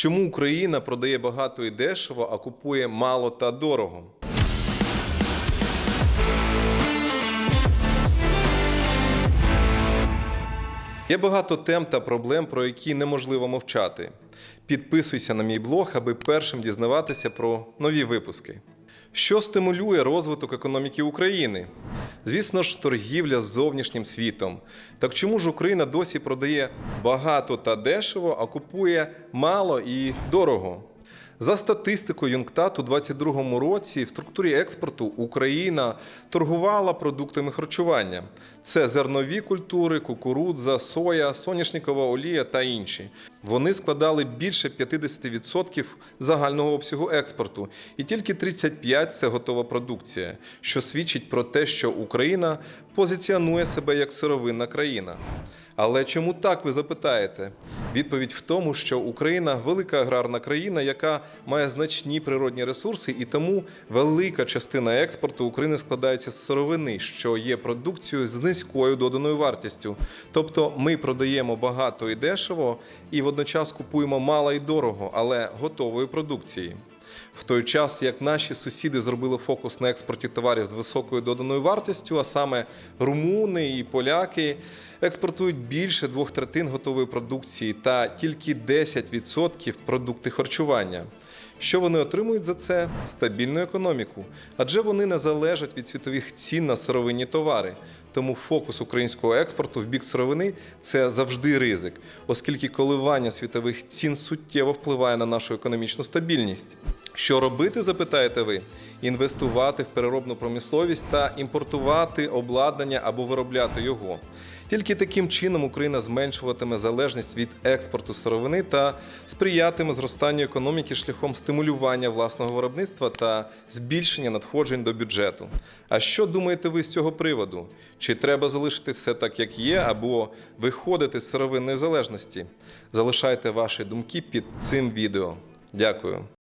Чому Україна продає багато і дешево, а купує мало та дорого? Є багато тем та проблем, про які неможливо мовчати. Підписуйся на мій блог, аби першим дізнаватися про нові випуски. Що стимулює розвиток економіки України? Звісно ж, торгівля з зовнішнім світом. Так чому ж Україна досі продає багато та дешево, а купує мало і дорого? За статистикою ЮНКТАД у 2022 році в структурі експорту Україна торгувала продуктами харчування. Це зернові культури, кукурудза, соя, соняшникова олія та інші. Вони складали більше 50% загального обсягу експорту, і тільки 35% – це готова продукція, що свідчить про те, що Україна позиціонує себе як сировинна країна. Але чому так ви запитаєте? Відповідь в тому, що Україна велика аграрна країна, яка має значні природні ресурси, і тому велика частина експорту України складається з сировини, що є продукцією з низькою доданою вартістю. Тобто ми продаємо багато і дешево, і водночас купуємо мало і дорого, але готової продукції. В той час, як наші сусіди зробили фокус на експорті товарів з високою доданою вартістю, а саме румуни і поляки експортують більше двох третин готової продукції та тільки 10% продукти харчування. Що вони отримують за це? Стабільну економіку, адже вони не залежать від світових цін на сировинні товари. Тому фокус українського експорту в бік сировини це завжди ризик, оскільки коливання світових цін суттєво впливає на нашу економічну стабільність. Що робити, запитаєте ви? Інвестувати в переробну промисловість та імпортувати обладнання або виробляти його. Тільки таким чином Україна зменшуватиме залежність від експорту сировини та сприятиме зростанню економіки шляхом стимулювання власного виробництва та збільшення надходжень до бюджету. А що думаєте ви з цього приводу? Чи треба залишити все так, як є, або виходити з сировинної залежності? Залишайте ваші думки під цим відео. Дякую.